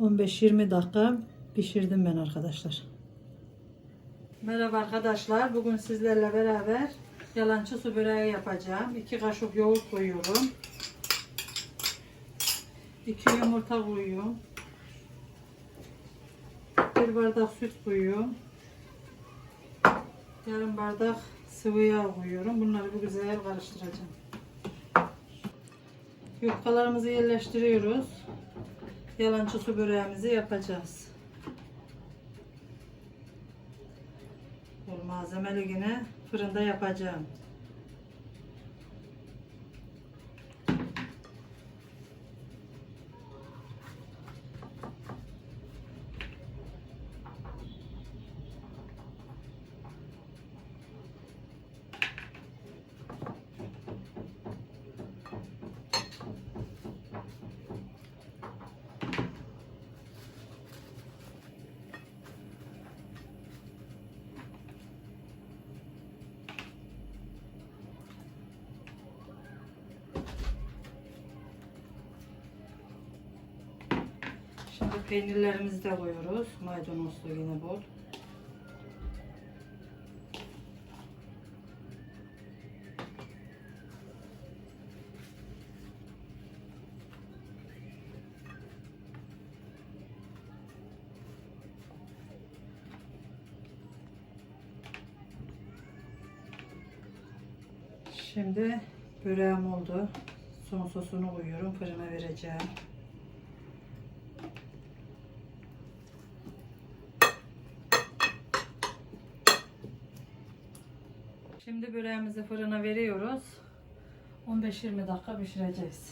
15-20 dakika pişirdim ben arkadaşlar. Merhaba arkadaşlar. Bugün sizlerle beraber yalancı su böreği yapacağım. 2 kaşık yoğurt koyuyorum. 2 yumurta koyuyorum. 1 bardak süt koyuyorum. Yarım bardak sıvı yağ koyuyorum. Bunları bir güzel karıştıracağım. Yufkalarımızı yerleştiriyoruz. Yalancı su böreğimizi yapacağız. Bol malzemeli yine fırında yapacağım. Şimdi peynirlerimizi de koyuyoruz. Maydanozlu yine bol. Şimdi böreğim oldu. Son sosunu koyuyorum. Fırına vereceğim. Şimdi böreğimizi fırına veriyoruz. 15-20 dakika pişireceğiz.